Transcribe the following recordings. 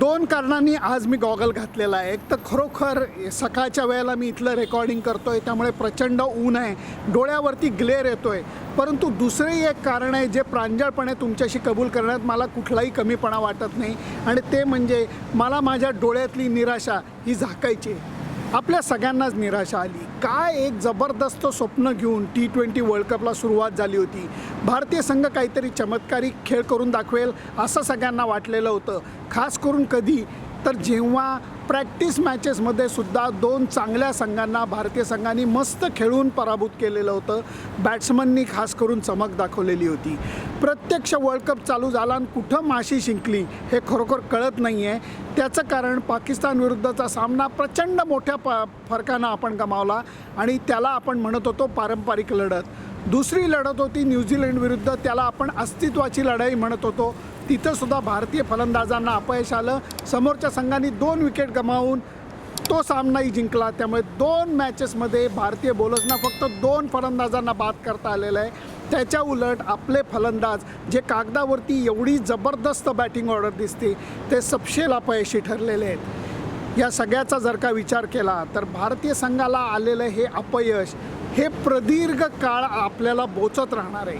दोन कारणांनी आज मी गॉगल घातलेला आहे. एक तर खरोखर सकाळच्या वेळेला मी इथलं रेकॉर्डिंग करतोय त्यामुळे प्रचंड ऊन आहे डोळ्यावरती ग्लेअर येतोय. परंतु दुसरंही एक कारण आहे जे प्रांजळपणे तुमच्याशी कबूल करण्यात मला कुठलाही कमीपणा वाटत नाही. आणि ते म्हणजे मला माझ्या डोळ्यातली निराशा ही झाकायची आहे. आपल्या सगळ्यांनाच निराशा आली. काय एक जबरदस्त स्वप्न घेऊन टी ट्वेंटी वर्ल्ड कपला सुरुवात झाली होती? भारतीय संघ काहीतरी चमत्कारिक खेळ करून दाखवेल असं सगळ्यांना वाटलेलं होतं. खास करून कधी तर जेव्हा प्रॅक्टिस मॅचेसमध्ये सुद्धा दोन चांगल्या संघांना भारतीय संघाने मस्त खेळून पराभूत केलेलं होतं. बॅट्समननी खास करून चमक दाखवलेली होती. प्रत्यक्ष वर्ल्ड कप चालू झाला आणि कुठं माशी शिंकली हे खरोखर कळत नाही आहे त्याचं कारण पाकिस्तान विरुद्धचा सामना प्रचंड मोठ्या प फरकानं आपण गमावला आणि त्याला आपण म्हणत होतो पारंपरिक लढत. दुसरी लढत होती न्यूझीलंड विरुद्ध. त्याला आपण अस्तित्वाची लढाई म्हणत होतो. तिथं सुद्धा भारतीय फलंदाजांना अपयश आलं. समोरच्या संघाने दोन विकेट गमावून तो सामनाही जिंकला. त्यामुळे दोन मॅचेसमध्ये भारतीय बॉलर्सना फक्त दोन फलंदाजांना बाद करता आलेलं आहे. त्याच्या उलट आपले फलंदाज जे कागदावरती एवढी जबरदस्त बॅटिंग ऑर्डर दिसते ते सपशेल अपयशी ठरलेले आहेत. या सगळ्याचा जर का विचार केला तर भारतीय संघाला आलेलं हे अपयश हे प्रदीर्घ काळ आपल्याला बोचत राहणार आहे.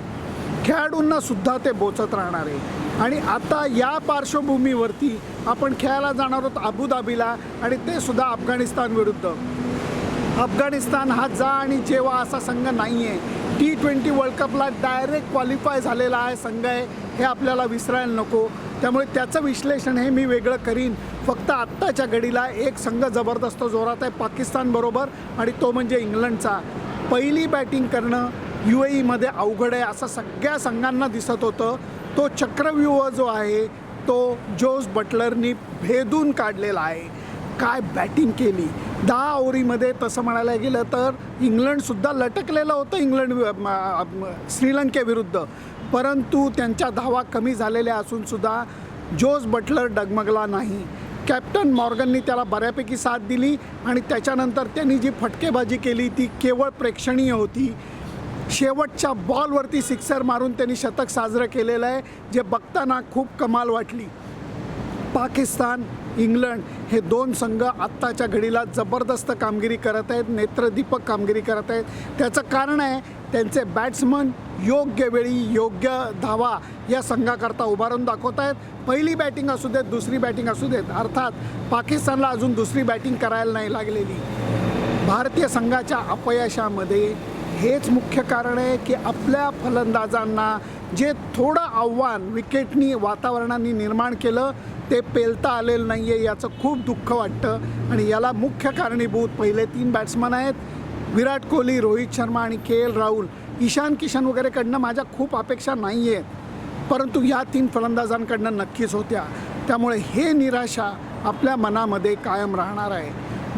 खेळाडूंना सुद्धा ते बोचत राहणार आहे. आणि आता या पार्श्वभूमीवरती आपण खेळायला जाणार आहोत अबुधाबीला आणि ते सुद्धा अफगाणिस्तान विरुद्ध. अफगाणिस्तान हा जा आणि जेव्हा असा संघ नाही आहे टी ट्वेंटी वर्ल्ड कपला डायरेक्ट क्वालिफाय झालेला आहे संघ आहे हे आपल्याला विसरायला नको. त्यामुळे त्याचं विश्लेषण हे मी वेगळं करीन. फक्त आत्ताच्या घडीला एक संघ जबरदस्त जोरात आहे पाकिस्तानबरोबर आणि तो म्हणजे इंग्लंडचा. पहिली बॅटिंग करणं यू ए ईमध्ये अवघड आहे असं सगळ्या संघांना दिसत होतं. तो चक्रव्यूह जो आहे तो जोस बटलरनी भेदून काढलेला आहे. काय बॅटिंग केली? दहा ओव्हरीमध्ये तसं म्हणायला गेलं तर इंग्लंडसुद्धा लटकलेलं होतं इंग्लंड श्रीलंकेविरुद्ध परंतु त्यांच्या धावा कमी झालेल्या असूनसुद्धा जोस बटलर डगमगला नाही. कॅप्टन मॉर्गननी त्याला बऱ्यापैकी साथ दिली आणि त्याच्यानंतर त्यांनी जी फटकेबाजी केली ती केवळ प्रेक्षणीय होती. शेवटच्या बॉलवरती सिक्सर मारून त्यांनी शतक साजरं केलेलं आहे जे बघताना खूप कमाल वाटली. पाकिस्तान इंग्लंड हे दोन संघ आत्ताच्या घडीला जबरदस्त कामगिरी करत आहेत नेत्रदीपक कामगिरी करत आहेत. त्याचं कारण आहे त्यांचे बॅट्समन योग्य वेळी योग्य धावा या संघाकरता उभारून दाखवत आहेत. पहिली बॅटिंग असू देत दुसरी बॅटिंग असू देत. अर्थात पाकिस्तानला अजून दुसरी बॅटिंग करायला नाही लागलेली. भारतीय संघाच्या अपयशामध्ये हेच मुख्य कारण आहे की आपल्या फलंदाजांना जे थोडं आव्हान विकेटनी वातावरणाने निर्माण केलं ते पेलता आलेलं नाही आहे याचं खूप दुःख वाटतं. आणि याला मुख्य कारणीभूत पहिले तीन बॅट्समन आहेत. विराट कोहली रोहित शर्मा आणि के एल राहुल. ईशान किशन वगैरेकडनं माझ्या खूप अपेक्षा नाही आहेत परंतु या तीन फलंदाजांकडनं नक्कीच होत्या. त्यामुळे हे निराशा आपल्या मनामध्ये कायम राहणार आहे.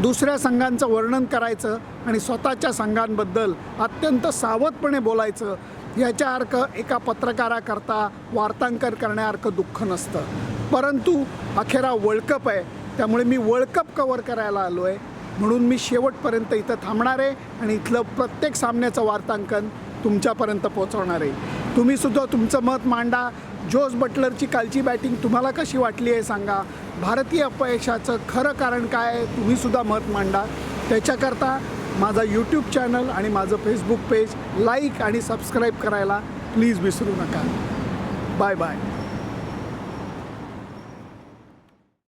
दुसऱ्या संघांचं वर्णन करायचं आणि स्वतःच्या संघांबद्दल अत्यंत सावधपणे बोलायचं याच्या अर्थ एका पत्रकाराकरता वार्तांकन करण्यासारखं दुःख नसतं. परंतु अखेरा वर्ल्ड कप आहे. त्यामुळे मी वर्ल्ड कप कवर करायला आलो आहे म्हणून मी शेवटपर्यंत इथं थांबणार आहे आणि इथलं प्रत्येक सामन्याचं वार्तांकन तुमच्यापर्यंत पोहोचवणार आहे. तुम्हीसुद्धा तुमचं मत मांडा. जोस बटलरची कालची बॅटिंग तुम्हाला कशी वाटली आहे सांगा. भारतीय अपयशाचं खरं कारण काय आहे तुम्हीसुद्धा मत मांडा. त्याच्याकरता माझा यूट्यूब चॅनल आणि माझं फेसबुक पेज लाईक आणि सबस्क्राईब करायला प्लीज विसरू नका. Bye bye